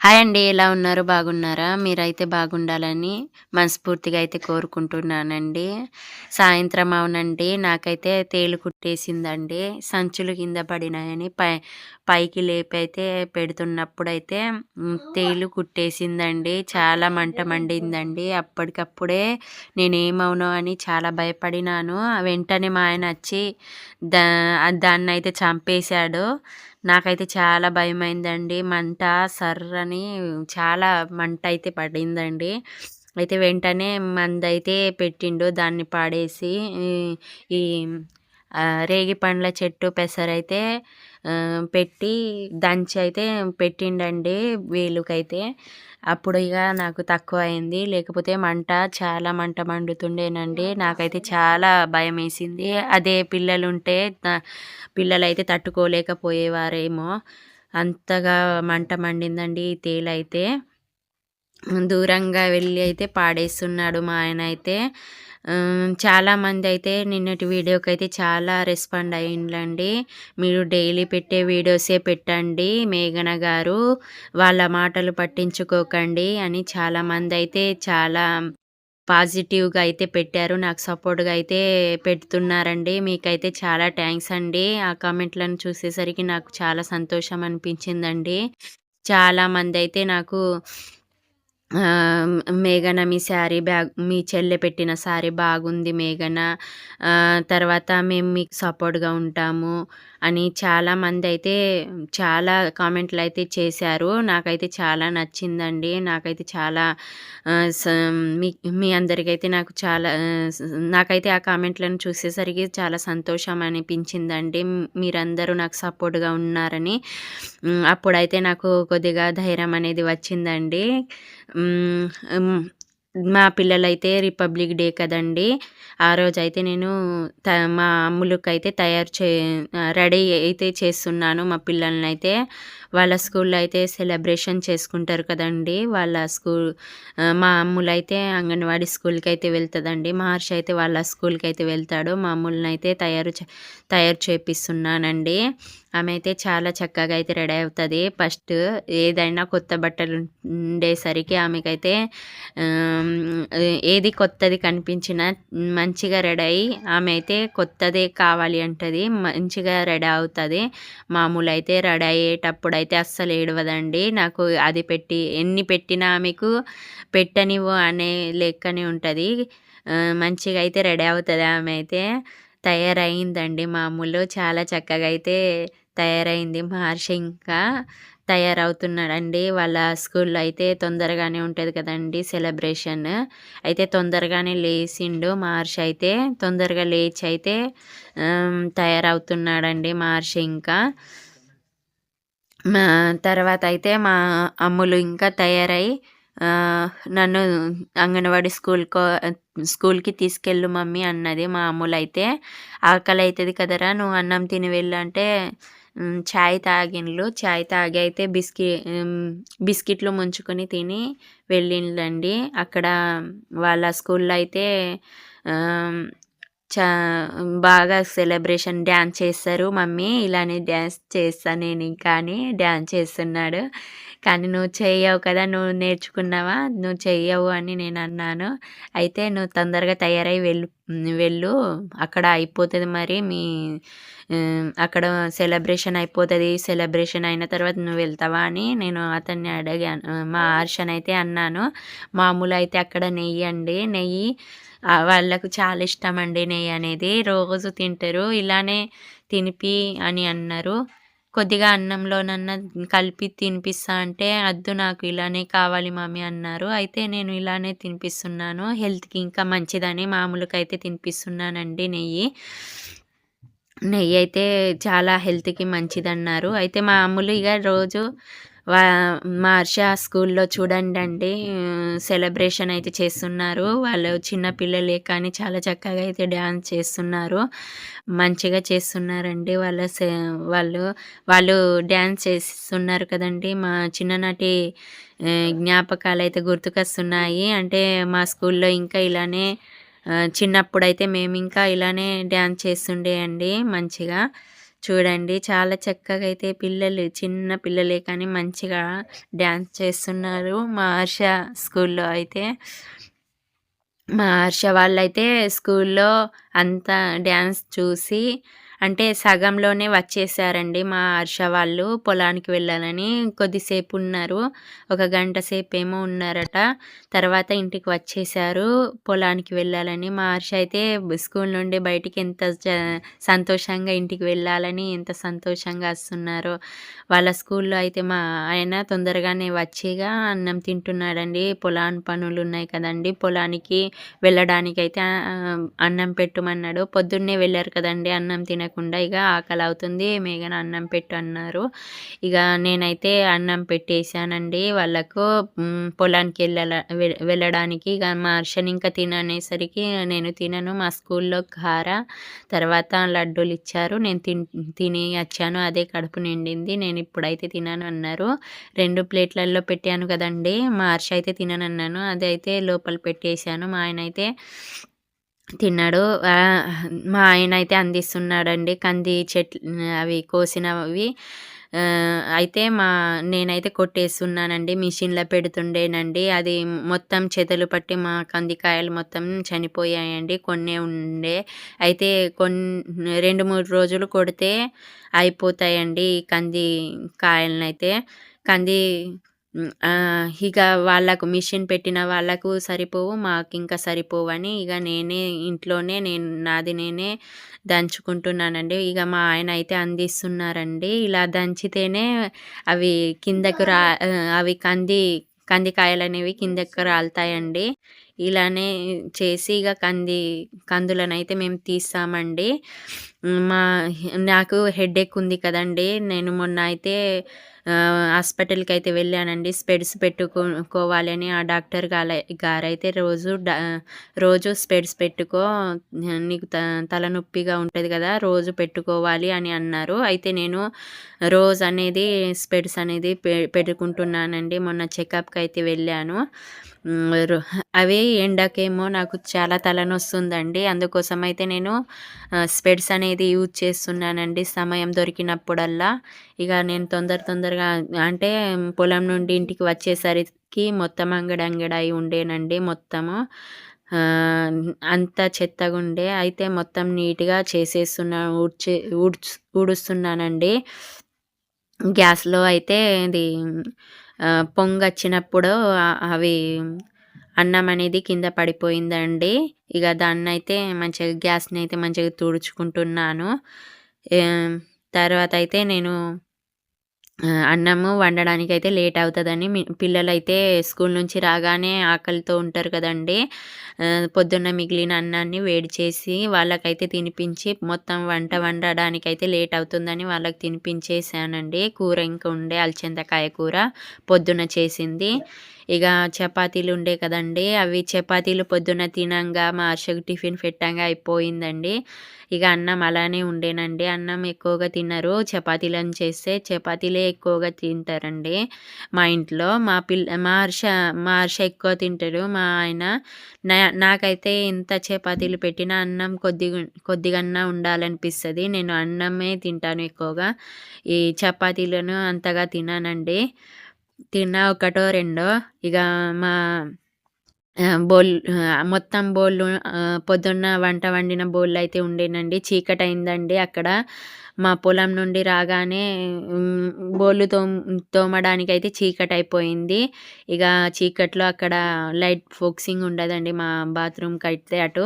Hi అండి ఎలా ఉన్నారు? బాగున్నారా? మీరైతే బాగుండాలని మనస్ఫూర్తిగా అయితే కోరుకుంటున్నానండి. సాయంత్రం అవునండి నాకైతే తేలు కుట్టేసిందండి. సంచులు కింద పడినాయని పై పైకి లేపి అయితే పెడుతున్నప్పుడైతే తేలు కుట్టేసిందండి. చాలా మంట మండిందండి. అప్పటికప్పుడే నేనేమవునో అని చాలా భయపడినాను. వెంటనే మా ఆయన వచ్చి దా దాన్ని అయితే చంపేశాడు. నాకైతే చాలా భయమైందండి. మంట సర్రని చాలా మంట అయితే పడిందండి. అయితే వెంటనే మందైతే పెట్టిండు. దాన్ని పాడేసి ఈ రేగి పండ్ల చెట్టు పెసరైతే పెట్టి దంచి అయితే పెట్టిండండి వీలుకైతే. అప్పుడు ఇక నాకు తక్కువ అయింది లేకపోతే మంట చాలా మంట మండుతుండేనండి. నాకైతే చాలా భయం వేసింది అదే పిల్లలు ఉంటే పిల్లలు అయితే తట్టుకోలేకపోయేవారేమో. అంతగా మంట మండిందండి ఈ తేలైతే. దూరంగా వెళ్ళి అయితే పాడేస్తున్నాడు మా ఆయన అయితే. చాలామంది అయితే నిన్నటి వీడియోకి అయితే చాలా రెస్పాండ్ అయ్యిందండి మీరు డైలీ పెట్టే వీడియోసే పెట్టండి మేఘన గారు వాళ్ళ మాటలు పట్టించుకోకండి అని చాలామంది అయితే చాలా పాజిటివ్గా అయితే పెట్టారు. నాకు సపోర్ట్గా అయితే పెడుతున్నారండి. మీకైతే చాలా థ్యాంక్స్ అండి. ఆ కామెంట్లను చూసేసరికి నాకు చాలా సంతోషం అనిపించిందండి. చాలామంది అయితే నాకు మేఘన మీ శారీ బ్యాగ్ మీ చెల్లె పెట్టిన శారీ బాగుంది మేఘన. తర్వాత మేము మీకు సపోర్ట్గా ఉంటాము. అని చాలామంది అయితే చాలా కామెంట్లు అయితే చేశారు. నాకైతే చాలా నచ్చిందండి. నాకైతే చాలా మీ మీ అందరికైతే నాకు చాలా నాకైతే ఆ కామెంట్లను చూసేసరికి చాలా సంతోషం అనిపించిందండి. మీరందరూ నాకు సపోర్ట్గా ఉన్నారని అప్పుడైతే నాకు కొద్దిగా ధైర్యం అనేది వచ్చిందండి. మా పిల్లలైతే రిపబ్లిక్ డే కదండి. ఆ రోజైతే నేను త మా అమ్ములకైతే తయారు చే రెడీ అయితే చేస్తున్నాను మా పిల్లల్ని అయితే వాళ్ళ స్కూల్లో అయితే సెలబ్రేషన్ చేసుకుంటారు కదండి. వాళ్ళ స్కూల్ మా అమ్ములైతే అంగన్వాడీ స్కూల్కి అయితే వెళ్తుందండి. మహర్షి అయితే వాళ్ళ స్కూల్కి అయితే వెళ్తాడు. మా అమ్ములనైతే అయితే తయారు తయారు చేపిస్తున్నానండి. ఆమె అయితే చాలా చక్కగా అయితే రెడీ అవుతుంది. ఫస్ట్ ఏదైనా కొత్త బట్టలు ఉండేసరికి ఆమెకైతే ఏది కొత్తది కనిపించినా మంచిగా రెడీ అయ్యి ఆమె అయితే కొత్తదే కావాలి అంటది. మంచిగా రెడీ అవుతుంది. మామూలు అయితే రెడీ అయ్యేటప్పుడు అయితే అస్సలు ఏడవదండి. నాకు అది పెట్టి ఎన్ని పెట్టినా ఆమెకు పెట్టనివ్వు అనే లెక్కనే ఉంటుంది. మంచిగా అయితే రెడీ అవుతుంది ఆమె అయితే తయారైందండి మామూలు. చాలా చక్కగా అయితే తయారైంది మహర్షి ఇంకా తయారవుతున్నాడండి. వాళ్ళ స్కూల్లో అయితే తొందరగానే ఉంటుంది కదండి సెలబ్రేషన్. అయితే తొందరగానే లేచిండు మహర్షి అయితే. తొందరగా లేచి అయితే తయారవుతున్నాడండి మహర్షి ఇంకా. తర్వాత అయితే మా అమ్ములు ఇంకా తయారై నన్ను అంగన్వాడీ స్కూల్కో స్కూల్కి తీసుకెళ్ళు మమ్మీ అన్నది మా అమ్ములు అయితే ఆకలి అవుతుంది కదరా నువ్వు అన్నం తిని వెళ్ళంటే ఛాయ్ తాగిండ్లు ఛాయ్ తాగి అయితే బిస్కి బిస్కెట్లు ముంచుకొని తిని వెళ్ళిండ్లండి అక్కడ వాళ్ళ స్కూల్లో అయితే చా బాగా సెలబ్రేషన్ డ్యాన్స్ చేస్తారు. మమ్మీ ఇలానే డ్యాన్స్ చేస్తా నేను ఇంకా అని డ్యాన్స్ చేస్తున్నాడు. కానీ నువ్వు చేయవు కదా నువ్వు నేర్చుకున్నావా? నువ్వు చేయవు అని నేను అన్నాను. అయితే నువ్వు తొందరగా తయారై వెళ్ళు వెళ్ళు. అక్కడ అయిపోతుంది మరి మీ అక్కడ సెలబ్రేషన్ అయిపోతుంది. సెలబ్రేషన్ అయిన తర్వాత నువ్వు వెళ్తావా అని నేను అతన్ని అడిగాను. మా హర్షన్ అయితే అన్నాను. మామూలు అయితే అక్కడ నెయ్యి అండి నెయ్యి వాళ్ళకు చాలా ఇష్టం అండి నెయ్యి అనేది. రోజు తింటారు. ఇలానే తినిపి అని అన్నారు. కొద్దిగా అన్నంలోనన్నా కలిపి తినిపిస్తా అంటే అద్దు నాకు ఇలానే కావాలి మమ్మీ అన్నారు. అయితే నేను ఇలానే తినిపిస్తున్నాను. హెల్త్కి ఇంకా మంచిదని మామూలుగా అయితే తినిపిస్తున్నానండి నెయ్యి. నెయ్యి అయితే చాలా హెల్త్కి మంచిదన్నారు. అయితే మామూలుగా ఇక రోజు వా మా హర్ష స్కూల్లో చూడండి అండి సెలబ్రేషన్ అయితే చేస్తున్నారు. వాళ్ళు చిన్న పిల్లలే కానీ చాలా చక్కగా అయితే డ్యాన్స్ చేస్తున్నారు. మంచిగా చేస్తున్నారండి. వాళ్ళ వాళ్ళు వాళ్ళు డ్యాన్స్ చేస్తున్నారు కదండి. మా చిన్ననాటి జ్ఞాపకాలు అయితే గుర్తుకొస్తున్నాయి. అంటే మా స్కూల్లో ఇంకా ఇలానే చిన్నప్పుడు అయితే మేము ఇంకా ఇలానే డ్యాన్స్ చేస్తుండే అండి మంచిగా. చూడండి చాలా చక్కగా అయితే పిల్లలు చిన్న పిల్లలే కానీ మంచిగా డ్యాన్స్ చేస్తున్నారు. మా హర్ష స్కూల్లో అయితే మా హర్ష వాళ్ళైతే స్కూల్లో అంతా డ్యాన్స్ చూసి అంటే సగంలోనే వచ్చేసారండి మా హర్ష వాళ్ళు పొలానికి వెళ్ళాలని. కొద్దిసేపు ఉన్నారు ఒక గంట సేపు ఏమో ఉన్నారట. తర్వాత ఇంటికి వచ్చేసారు పొలానికి వెళ్ళాలని. మా హర్ష అయితే స్కూల్ నుండి బయటికి ఎంత సంతోషంగా ఇంటికి వెళ్ళాలని ఎంత సంతోషంగా వస్తున్నారో. వాళ్ళ స్కూల్లో అయితే మా ఆయన తొందరగానే వచ్చిగా అన్నం తింటున్నాడండి. పొలాన్ పనులు ఉన్నాయి కదండి. పొలానికి వెళ్ళడానికి అయితే అన్నం పెట్టు పెట్టమన్నాడు పొద్దున్నే వెళ్ళారు కదండి అన్నం తినకుండా ఇక ఆకలి అవుతుంది మేఘన అన్నం పెట్టు అన్నారు. ఇక నేనైతే అన్నం పెట్టేశానండి. వాళ్ళకు పొలానికి వెళ్ళ వెళ్ళడానికి ఇక మా హర్షని ఇంకా తిననేసరికి నేను తినను. మా స్కూల్లో కార తర్వాత లడ్డూలు ఇచ్చారు. నేను తిన్ తిని వచ్చాను. అదే కడుపు నిండింది. నేను ఇప్పుడైతే తినను అన్నారు. రెండు ప్లేట్లలో పెట్టాను కదండి. మా హర్ష అయితే తిననన్నాను. అదైతే లోపల పెట్టేశాను. మా ఆయన అయితే తిన్నాడు. మా ఆయన అయితే అందిస్తున్నాడండి. కంది చెట్లు అవి కోసినవి. అయితే మా నేనైతే కొట్టేస్తున్నానండి. మిషన్లో పెడుతుండేనండి. అది మొత్తం చెదలు పట్టి మా కందికాయలు మొత్తం చనిపోయాయండి. కొన్నే ఉండే. అయితే కొన్ని రెండు మూడు రోజులు కొడితే అయిపోతాయండి కంది కాయలనైతే. కంది ఇక వాళ్ళకు మిషన్ పెట్టిన వాళ్ళకు సరిపోవు మాకు ఇంకా సరిపోవని ఇక నేనే ఇంట్లోనే నేను నాది నేనే దంచుకుంటున్నానండి. ఇక మా ఆయన అయితే అందిస్తున్నారండి. ఇలా దంచితేనే అవి కిందకు రా అవి కంది కందికాయలు అనేవి కిందకు రాలుతాయండి. ఇలానే చేసి ఇక కంది కందులను అయితే మేము తీస్తామండి. మా నాకు హెడేక్ ఉంది కదండి. నేను మొన్న అయితే హాస్పిటల్కి అయితే వెళ్ళానండి. స్పెడ్స్ పెట్టుకోవాలని ఆ డాక్టర్ గారు గారైతే రోజు రోజు స్పెడ్స్ పెట్టుకో నీకు త తలనొప్పిగా ఉంటుంది కదా రోజు పెట్టుకోవాలి అని అన్నారు. అయితే నేను రోజ్ అనేది స్పెడ్స్ అనేది పె పెట్టుకుంటున్నానండి. మొన్న చెకప్కి అయితే వెళ్ళాను అవి ఎండకేమో నాకు చాలా తలనొస్తుందండి. అందుకోసం అయితే నేను స్పెడ్స్ అనేది యూజ్ చేస్తున్నానండి. సమయం దొరికినప్పుడల్లా. ఇక నేను తొందర తొందరగా అంటే పొలం నుండి ఇంటికి వచ్చేసరికి మొత్తం అంగడంగడై అయి ఉండేనండి మొత్తము. అంత చెత్తగా ఉండే అయితే మొత్తం నీట్గా చేసేస్తున్నా ఊడ్చే ఊడ్చు ఊడుస్తున్నానండి. గ్యాస్లో అయితే ఇది పొంగొచ్చినప్పుడు అవి అన్నం అనేది కింద పడిపోయిందండి. ఇక దాన్ని అయితే మంచిగా గ్యాస్ని అయితే మంచిగా తుడుచుకుంటున్నాను. తర్వాత అయితే నేను అన్నము వండడానికి అయితే లేట్ అవుతుందని పిల్లలు అయితే స్కూల్ నుంచి రాగానే ఆకలితో ఉంటారు కదండి. పొద్దున్న మిగిలిన అన్నాన్ని వేడి చేసి వాళ్ళకైతే తినిపించి మొత్తం వంట వండడానికి అయితే లేట్ అవుతుందని వాళ్ళకి తినిపించేసానండి కూర ఇంకా ఉండే అల్చింతకాయ కూర పొద్దున్న చేసింది. ఇక చపాతీలు ఉండే కదండి అవి చపాతీలు పొద్దున్న తినంగా మా హర్షకు టిఫిన్ పెట్టంగా అయిపోయిందండి. ఇక అన్నం అలానే ఉండేనండి. అన్నం ఎక్కువగా తిన్నారు చపాతీలను చేస్తే చపాతీలే ఎక్కువగా తింటారండి మా ఇంట్లో. మా పిల్ల మా హర్ష మా హర్ష ఎక్కువ తింటారు మా ఆయన నా నాకైతే ఎంత చపాతీలు పెట్టినా అన్నం కొద్ది కొద్దిగా ఉండాలనిపిస్తుంది. నేను అన్నమే తింటాను ఎక్కువగా. ఈ చపాతీలను అంతగా తినానండి. తిన్నా ఒకటో రెండో ఇక మా బోల్ మొత్తం బోళ్ళు పొద్దున్న వంట వండిన బోళ్ళు అయితే ఉండేనండి చీకటి అయిందండి అక్కడ. మా పొలం నుండి రాగానే బోళ్ళు తో తోమడానికి అయితే చీకటి అయిపోయింది ఇక చీకట్లో అక్కడ లైట్ ఫోక్సింగ్ ఉండదండి మా బాత్రూమ్కి అయితే అటు.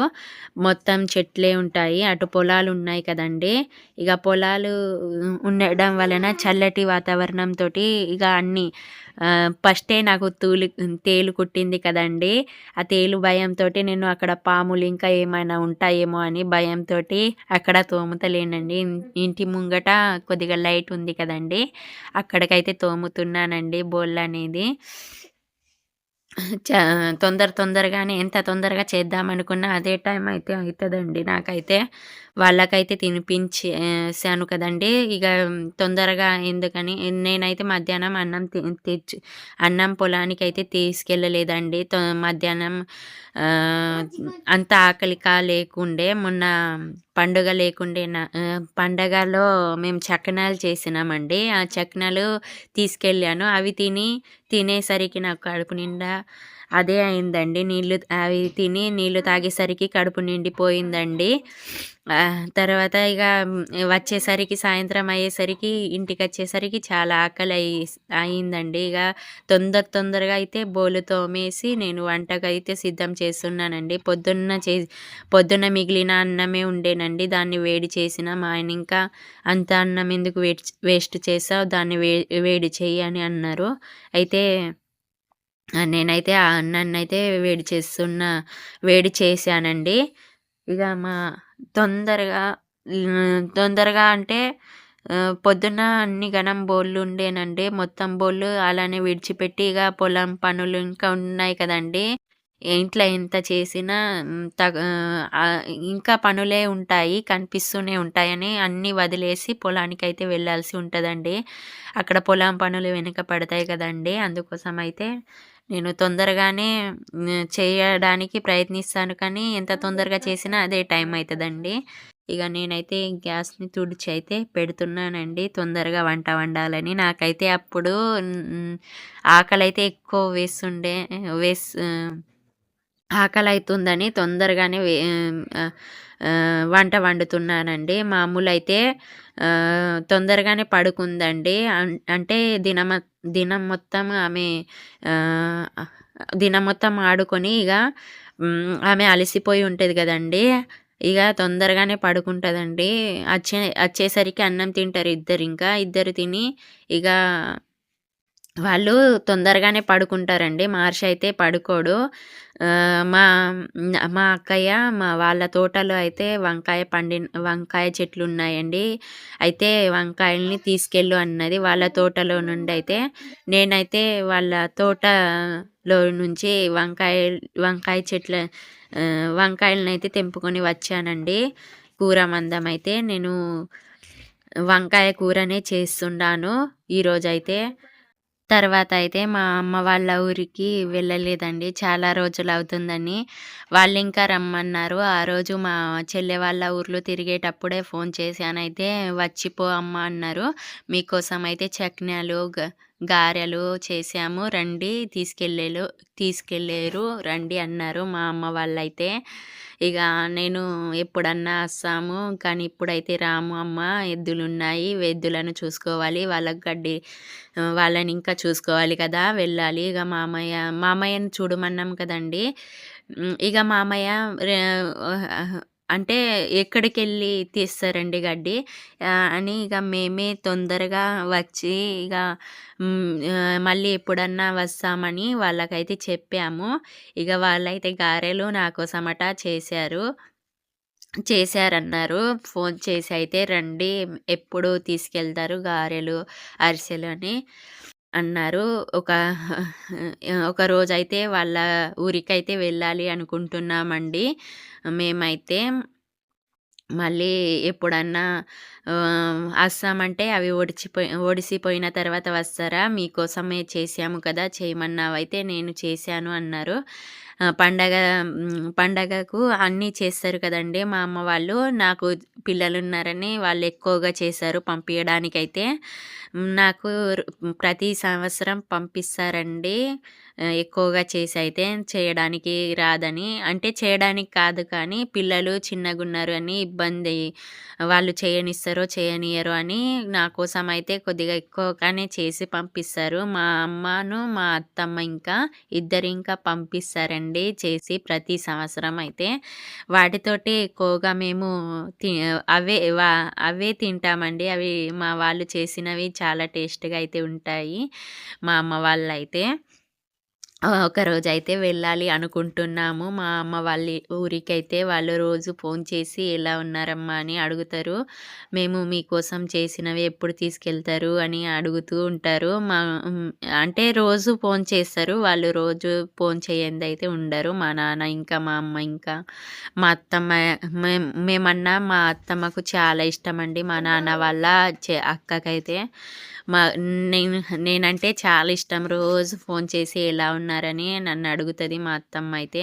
మొత్తం చెట్లే ఉంటాయి అటు పొలాలు ఉన్నాయి కదండి. ఇక పొలాలు ఉండడం వలన చల్లటి వాతావరణంతో ఇక అన్నీ ఫస్టే నాకు తూలి తేలు కుట్టింది కదండి. ఆ తేలు భయంతో నేను అక్కడ పాములు ఇంకా ఏమైనా ఉంటాయేమో అని భయంతో అక్కడ తోముతలేనండి. ఇంటి ముంగట కొద్దిగా లైట్ ఉంది కదండి. అక్కడికైతే తోముతున్నానండి బోల్ అనేది. తొందర తొందరగానే ఎంత తొందరగా చేద్దామనుకున్నా అదే టైం అయితే అవుతుందండి నాకైతే వాళ్ళకైతే తినిపించేసాను కదండి ఇక తొందరగా ఎందుకని నేనైతే మధ్యాహ్నం అన్నం తెచ్చు అన్నం అన్నం అయితే తీసుకెళ్ళలేదండి. మధ్యాహ్నం అంత ఆకలిక లేకుండే మొన్న పండుగ లేకుండే నా పండగలో మేము చక్కనాలు చేసినామండి. ఆ చక్కనాలు తీసుకెళ్ళాను. అవి తిని తినేసరికి నాకు కడుపు నిండా అదే అయిందండి. నీళ్ళు అవి తిని నీళ్ళు తాగేసరికి కడుపు నిండిపోయిందండి. తర్వాత ఇక వచ్చేసరికి సాయంత్రం అయ్యేసరికి ఇంటికి వచ్చేసరికి చాలా ఆకలి అయి అయిందండి. ఇక తొందర తొందరగా అయితే బోలు తోమేసి నేను వంటకైతే సిద్ధం చేస్తున్నానండి. పొద్దున్న చే పొద్దున్న మిగిలిన అన్నమే ఉండేనండి. దాన్ని వేడి చేసిన మా ఆయన ఇంకా అంత అన్నం ఎందుకు వేస్ట్ చేసావు దాన్ని వే వేడి చెయ్యి అని అన్నారు. అయితే నేనైతే ఆ అన్నాన్నయితే వేడి చేస్తున్న వేడి చేశానండి. ఇక మా తొందరగా తొందరగా అంటే పొద్దున్న అన్ని గణం బోళ్ళు ఉండేనండి. మొత్తం బోళ్ళు అలానే విడిచిపెట్టి ఇక పొలం పనులు ఇంకా ఉన్నాయి కదండి ఇంట్లో ఎంత చేసినా తగ ఇంకా పనులే ఉంటాయి. కనిపిస్తూనే ఉంటాయని అన్నీ వదిలేసి పొలానికి అయితే వెళ్ళాల్సి ఉంటదండి. అక్కడ పొలం పనులు వెనక పడతాయి కదండి అందుకోసం అయితే నేను తొందరగానే చేయడానికి ప్రయత్నిస్తాను కానీ ఎంత తొందరగా చేసినా అదే టైం అవుతుందండి ఇక నేనైతే గ్యాస్‌ని తుడిచి అయితే పెడుతున్నానండి. తొందరగా వంట వండాలని. నాకైతే అప్పుడు ఆకలైతే ఎక్కువ వేస్తుండే వేస్ ఆకలి అవుతుందని తొందరగానే వే వంట వండుతున్నానండి. మామూలు అయితే తొందరగానే పడుకుందండి. అన్ అంటే దినమ దినం మొత్తం ఆమె దినం మొత్తం ఆడుకొని ఇక ఆమె అలసిపోయి ఉంటుంది కదండి ఇక తొందరగానే పడుకుంటుందండి వచ్చే వచ్చేసరికి అన్నం తింటారు ఇద్దరు ఇంకా ఇద్దరు తిని ఇక వాళ్ళు తొందరగానే పడుకుంటారండి. మహర్షి అయితే పడుకోడు. మా మా అక్కయ్య మా వాళ్ళ తోటలో అయితే వంకాయ పండిన వంకాయ చెట్లు ఉన్నాయండి అయితే వంకాయల్ని తీసుకెళ్ళు అన్నది. వాళ్ళ తోటలో నుండి అయితే నేనైతే వాళ్ళ తోటలో నుంచి వంకాయ వంకాయ చెట్ల వంకాయలను అయితే తెంపుకొని వచ్చానండి. కూర మందం అయితే నేను వంకాయ కూరనే చేస్తున్నాను ఈరోజైతే. తర్వాత అయితే మా అమ్మ వాళ్ళ ఊరికి వెళ్ళలేదండి. చాలా రోజులు అవుతుందని వాళ్ళు ఇంకా రమ్మన్నారు. ఆ రోజు మా చెల్లె వాళ్ళ ఊర్లో తిరిగేటప్పుడే ఫోన్ చేశానైతే వచ్చిపో అమ్మ అన్నారు. మీకోసం అయితే చక్నాలు, గ గారెలు చేసాము రండి తీసుకెళ్ళేలు తీసుకెళ్ళారు రండి అన్నారు మా అమ్మ వాళ్ళైతే. ఇక నేను ఎప్పుడన్నా వస్తాము కానీ ఇప్పుడైతే రాము అమ్మ ఎద్దులున్నాయి. ఎద్దులను చూసుకోవాలి. వాళ్ళకి గడ్డి వాళ్ళని ఇంకా చూసుకోవాలి కదా! వెళ్ళాలి. ఇక మామయ్య మామయ్యని చూడమన్నాం కదండీ! ఇక మామయ్య అంటే ఎక్కడికెళ్ళి తీస్తారండి గడ్డి అని ఇక మేమే తొందరగా వచ్చి ఇక మళ్ళీ ఎప్పుడన్నా వస్తామని వాళ్ళకైతే చెప్పాము. ఇక వాళ్ళైతే గారెలు నా కోసమట చేశారు. చేశారన్నారు. ఫోన్ చేసి అయితే రండి ఎప్పుడు తీసుకెళ్తారు గారెలు, అరిసెలు అని అన్నారు. ఒక ఒక రోజైతే వాళ్ళ ఊరికైతే వెళ్ళాలి అనుకుంటున్నామండి. మేమైతే మళ్ళీ ఎప్పుడన్నా ఆహ్, అవి ఒడిచిపోయి ఒడిసిపోయిన తర్వాత వస్తారా? మీకోసమే చేశాము కదా! చేయమన్నావైతే నేను చేశాను అన్నారు. పండగ పండగకు అన్నీ చేస్తారు కదండి మా అమ్మ వాళ్ళు. నాకు పిల్లలు ఉన్నారని వాళ్ళు ఎక్కువగా చేశారు పంపించడానికైతే నాకు ప్రతి సంవత్సరం పంపిస్తారండి. ఎక్కువగా చేసి అయితే చేయడానికి రాదని. అంటే చేయడానికి కాదు కానీ పిల్లలు చిన్నగున్నారు అని ఇబ్బంది వాళ్ళు చేయనిస్తారో చేయనియరు అని నా కోసం అయితే కొద్దిగా ఎక్కువగానే చేసి పంపిస్తారు. మా అమ్మను, మా అత్తమ్మ ఇంకా ఇద్దరు ఇంకా పంపిస్తారండి చేసి ప్రతి సంవత్సరం అయితే. వాటితోటి ఎక్కువగా మేము తి అవే వా అవే తింటామండి. అవి మా వాళ్ళు చేసినవి చాలా టేస్ట్‌గా అయితే ఉంటాయి. మా అమ్మ వాళ్ళైతే. ఒక రోజు అయితే వెళ్ళాలి అనుకుంటున్నాము. మా అమ్మ వాళ్ళ ఊరికైతే వాళ్ళు రోజు ఫోన్ చేసి "ఎలా ఉన్నారమ్మా?" అని అడుగుతారు. మేము మీకోసం చేసినవి ఎప్పుడు తీసుకెళ్తారు అని అడుగుతూ ఉంటారు. మా అంటే రోజు ఫోన్ చేస్తారు. వాళ్ళు రోజు ఫోన్ చేయందయితే ఉండరు. మా నాన్న ఇంకా మా అమ్మ ఇంకా మా అత్తమ్మ మేం మేమన్నా మా అత్తమ్మకు చాలా ఇష్టమండి. మా నాన్న వాళ్ళ చె అక్కకైతే. మా నేను నేనంటే చాలా ఇష్టం. రోజు ఫోన్ చేసి ఎలా ఉన్నారని నన్ను అడుగుతుంది మా అత్తమ్మ అయితే.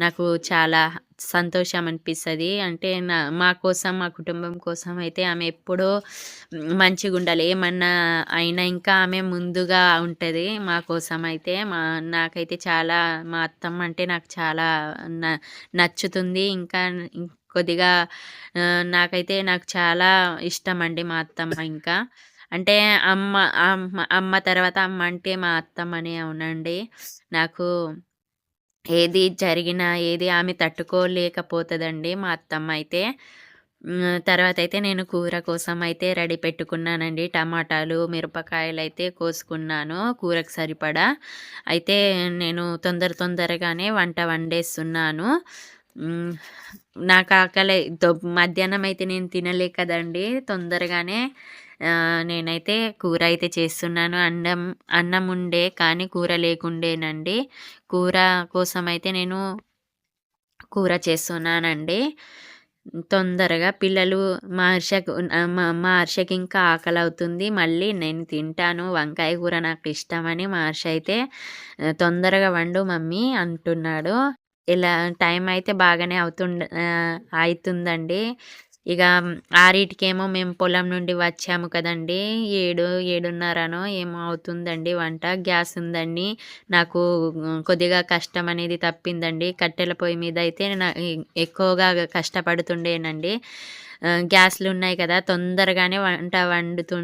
నాకు చాలా సంతోషం అనిపిస్తుంది అంటే నా మా కోసం, మా కుటుంబం కోసం అయితే ఆమె ఎప్పుడూ మంచిగుండాలి. ఏమన్నా అయినా ఇంకా ఆమె ముందుగా ఉంటుంది మా కోసం అయితే. మా నాకైతే చాలా మా అత్తమ్మ అంటే నాకు చాలా న నచ్చుతుంది. ఇంకా కొద్దిగా నాకైతే నాకు చాలా ఇష్టం అండి మా అత్తమ్మ ఇంకా. అంటే అమ్మ అమ్మ అమ్మ తర్వాత అమ్మ అంటే మా అత్తమ్మనే అవునండి. నాకు ఏది జరిగినా, ఏది ఆమె తట్టుకోలేకపోతుందండి మా అత్తమ్మ అయితే. తర్వాత అయితే నేను కూర కోసం అయితే రెడీ పెట్టుకున్నానండి. టమాటాలు, మిరపకాయలు అయితే కోసుకున్నాను కూరకు సరిపడా. అయితే నేను తొందర తొందరగానే వంట వండేస్తున్నాను. నాకు ఆకలి మధ్యాహ్నం అయితే నేను తినలేకదండి తొందరగానే నేనైతే కూర అయితే చేస్తున్నాను. అన్నం అన్నం ఉండే కానీ కూర లేకుండేనండి. కూర కోసం అయితే నేను కూర చేస్తున్నానండి. తొందరగా పిల్లలు మా హర్షకు మా మా హర్షకి ఇంకా ఆకలవుతుంది. మళ్ళీ నేను తింటాను. వంకాయ కూర నాకిష్టమని మా హర్ష అయితే "తొందరగా వండు మమ్మీ" అంటున్నాడు. ఇలా టైం అయితే బాగానే అవుతుండ అవుతుందండి ఇక ఆరింటికేమో మేము పొలం నుండి వచ్చాము కదండీ! 7, 7:30నో ఏమో అవుతుందండి వంట. గ్యాస్ ఉందండి. నాకు కొద్దిగా కష్టం అనేది తప్పిందండి. కట్టెల పొయ్యి మీద అయితే నా ఎక్కువగా కష్టపడుతుండేనండి. గ్యాస్లు ఉన్నాయి కదా! తొందరగానే వంట వండుతు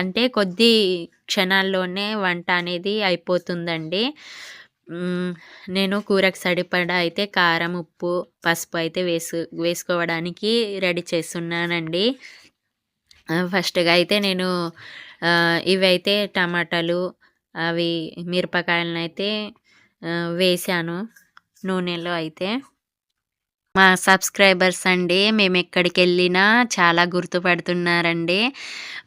అంటే కొద్ది క్షణాల్లోనే వంట అనేది అయిపోతుందండి. నేను కూరకు సరిపడా అయితే కారం, ఉప్పు, పసుపు అయితే వేసు వేసుకోవడానికి రెడీ చేస్తున్నానండి. ఫస్ట్‌గా అయితే నేను ఇవైతే టమాటాలు, అవి మిరపకాయలను అయితే వేసాను నూనెలో అయితే. మా సబ్స్క్రైబర్స్ అండి. మేము ఎక్కడికెళ్ళినా చాలా గుర్తుపడుతున్నారండి.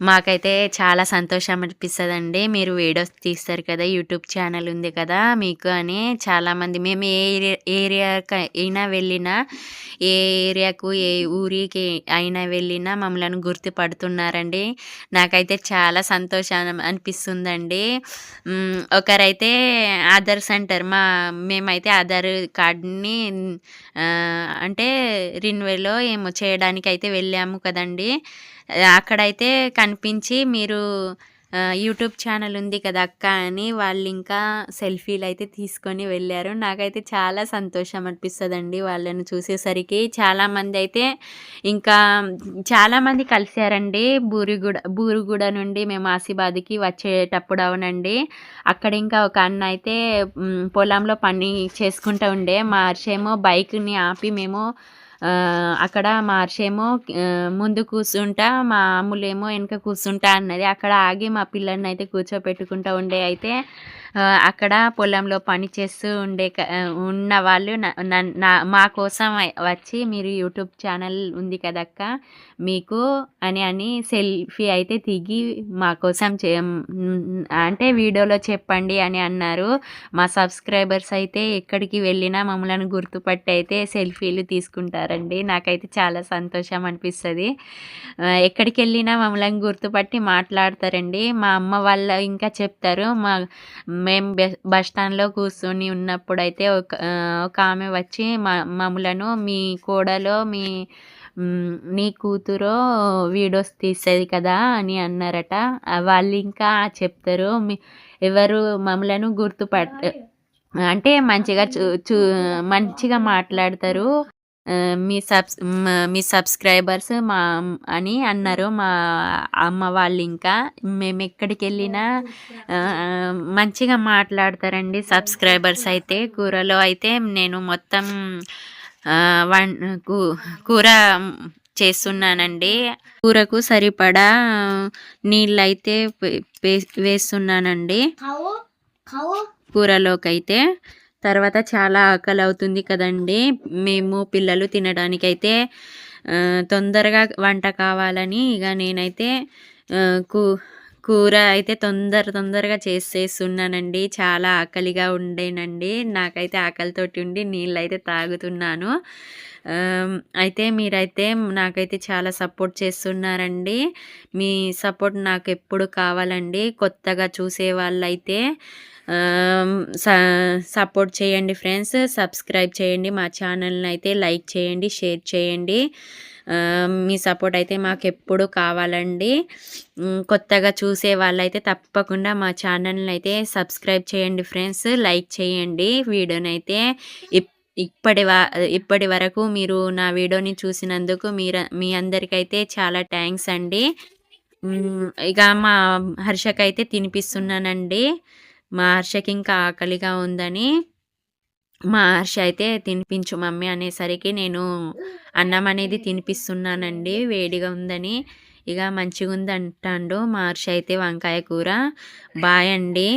మాకైతే చాలా సంతోషం అనిపిస్తుందండి మీరు వీడియోస్ తీస్తారు కదా! యూట్యూబ్ ఛానల్ ఉంది కదా! మీకు అని చాలామంది మేము ఏ ఏరియా అయినా వెళ్ళినా, ఏ ఏరియాకు, ఏ ఊరికి అయినా వెళ్ళినా మమ్మల్ని గుర్తుపడుతున్నారండి. నాకైతే చాలా సంతోషం అనిపిస్తుందండి. ఒకరైతే ఆధార్ సెంటర్ మా మేమైతే ఆధార్ కార్డ్‌ని అంటే రిన్వేలో ఏమో చేయడానికి అయితే వెళ్ళాము కదండీ! అక్కడైతే కనిపించి మీరు యూట్యూబ్ ఛానల్ ఉంది కదా అక్క అని వాళ్ళు ఇంకా సెల్ఫీలు అయితే తీసుకొని వెళ్ళారు. నాకైతే చాలా సంతోషం అనిపిస్తదండి వాళ్ళని చూసేసరికి. చాలామంది అయితే ఇంకా చాలామంది కలిసారండి. బూరిగూడ బూరిగూడ నుండి మేము ఆసిబాద్‌కి వచ్చేటప్పుడు అవునండి. అక్కడ ఇంకా ఒక అన్న అయితే పొలంలో పని చేసుకుంటూ ఉండే. మా బైక్‌ని ఆపి మేము అక్కడ మార్షేమో ముందు కూర్చుంటా, మా అమ్ములేమో వెనక కూర్చుంటా అన్నది. అక్కడ ఆగి మా పిల్లల్ని అయితే కూర్చోపెట్టుకుంటా ఉండే. అయితే అక్కడ పొలంలో పని చేస్తూ ఉండే క ఉన్న వాళ్ళు నా మా కోసం వచ్చి "మీరు యూట్యూబ్ ఛానల్ ఉంది కదక్క! మీకు" అని అని సెల్ఫీ అయితే దిగి మా కోసం చే అంటే వీడియోలో చెప్పండి అని అన్నారు. మా సబ్స్క్రైబర్స్ అయితే ఎక్కడికి వెళ్ళినా మమ్మలను గుర్తుపట్టి అయితే సెల్ఫీలు తీసుకుంటారండి. నాకైతే చాలా సంతోషం అనిపిస్తుంది ఎక్కడికి ఎక్కడికెళ్ళినా మమ్మలను గుర్తుపట్టి మాట్లాడతారండి. మా అమ్మ వాళ్ళు ఇంకా చెప్తారు. మా మేము బె బస్ స్టాండ్‌లో కూర్చొని ఉన్నప్పుడైతే ఒక ఒక ఆమె వచ్చి మ మమ్ములను "మీ కోడలో, మీ నీ కూతురో వీడియోస్ తీస్తది కదా!" అని అన్నారట. ఆహ్, వాళ్ళింకా చెప్తారు. మీ ఎవరు మమ్మలను గుర్తుపట్ అంటే మంచిగా చు చు మంచిగా మాట్లాడతారు. మీ సబ్స్ మ సబ్స్క్రైబర్స్ మా అని అన్నారు మా అమ్మ వాళ్ళింకా. మేమెక్కడికెళ్ళినా ఆహ్, మంచిగా మాట్లాడతారండి సబ్స్క్రైబర్స్ అయితే. కూరలో అయితే నేను మొత్తం ఆహ్, వం కూ కూర చేస్తున్నానండి. కూరకు సరిపడా నీళ్ళైతే వేస్తున్నానండి. కూరలోకైతే తర్వాత చాలా ఆకలి అవుతుంది కదండి. మేము పిల్లలు తినడానికైతే అయితే తొందరగా వంట కావాలని ఇక నేనైతే కూ కూర అయితే తొందర తొందరగా చేసేస్తున్నానండి. చాలా ఆకలిగా ఉండేనండి. నాకైతే ఆకలితోటి ఉండి నీళ్ళు అయితే తాగుతున్నాను అయితే మీరైతే నాకైతే చాలా సపోర్ట్ చేస్తున్నారండి. మీ సపోర్ట్ నాకు ఎప్పుడు కావాలండి. కొత్తగా చూసే వాళ్ళైతే సపోర్ట్ చేయండి ఫ్రెండ్స్. సబ్స్క్రైబ్ చేయండి మా ఛానల్ని అయితే లైక్ చేయండి షేర్ చేయండి. మీ సపోర్ట్ అయితే మాకు ఎప్పుడు కావాలండి కొత్తగా చూసే వాళ్ళైతే తప్పకుండా మా ఛానల్ని అయితే సబ్స్క్రైబ్ చేయండి ఫ్రెండ్స్. లైక్ చేయండి వీడియోని అయితే ఇప్- ఇప్పటి వ ఇప్పటి వరకు మీరు నా వీడియోని చూసినందుకు మీరు మీ అందరికైతే చాలా థ్యాంక్స్ అండి. ఇక మా హర్షకైతే తినిపిస్తున్నానండి. మహర్షికి ఇంకా ఆకలిగా ఉందని మహర్షి అయితే తినిపించు మమ్మీ అనేసరికి నేను అన్నం అనేది తినిపిస్తున్నానండి వేడిగా ఉందని. ఇక మంచిగా ఉంది అంటాడు మహర్షి అయితే వంకాయ కూర. బాయ్ అండి.